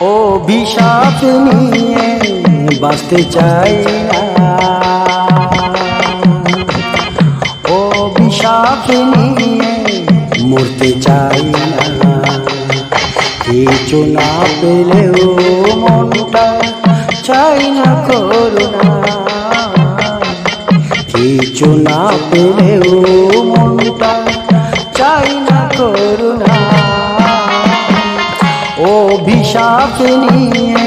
ও বিষাপ নিয়ে বাঁচতে চাই ও বিষাপ নিয়ে মরতে চাই কিছু না পেলেও মনটা চাই না করুণা। কিছু না পেলেও মনটা বিষাপ নিয়ে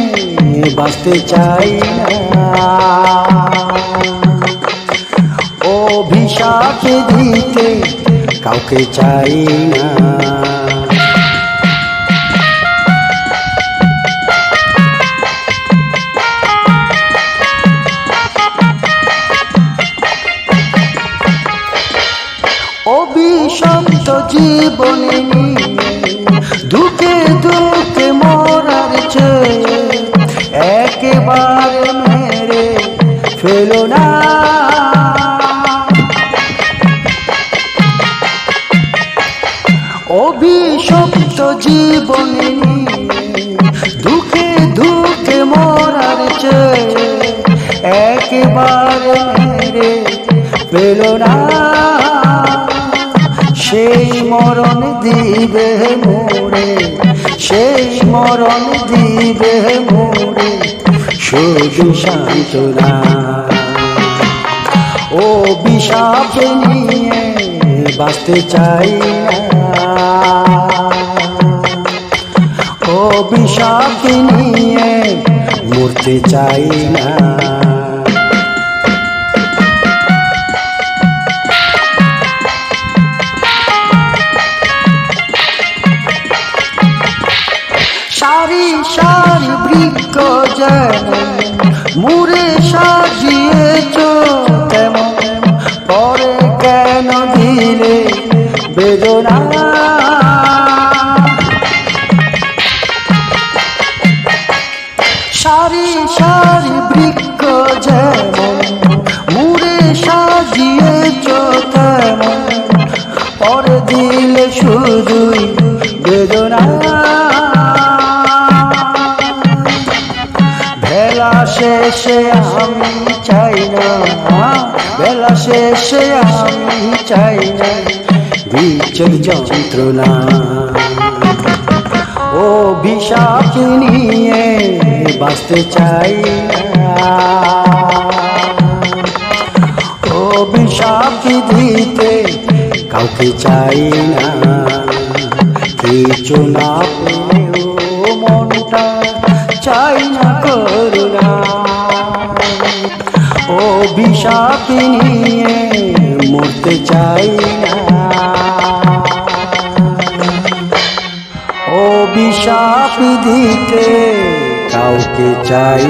বাঁচতে চাই না। বিষাপ দিতে কাউকে চাই না। অভিশপ্ত জীবনে নিয়ে অভিশপ্ত জীবনে দুঃখে দুঃখে মরার চেয়ে একেবারে মেরে পেল না। সেই মরণ দিবে মোরে, সেই মরণ দিবে মোরে, শুধু সান্ত্বনা। ও বিষাপ নিয়ে বাঁচতে চাই না। বিষাপ নিয়ে মরতে চাই না। সারি সারি বৃক্ষ যেন মুড়ে সাজিয়েছ তেমন, পরে কেন বেদনা? সারি সারি বৃক্ষ যেমন, মুড়ে সাজিয়েছ তেমন। পরে দিলে শুধুই বেদনা। বেলা শেষে আমি চাই না বেলা শেষে আমি চাই না বিচল যন্ত্রণা। ও বিষাপ নিয়ে বাঁচতে চাই ও বিষাপ দিতে কাউকে চাই না। কিছু না পেলেও মনটা চাই না করুণা। বিষাপ নিয়ে মরতে চাই না। ও বিষাপ দিতে কাউকে চাই।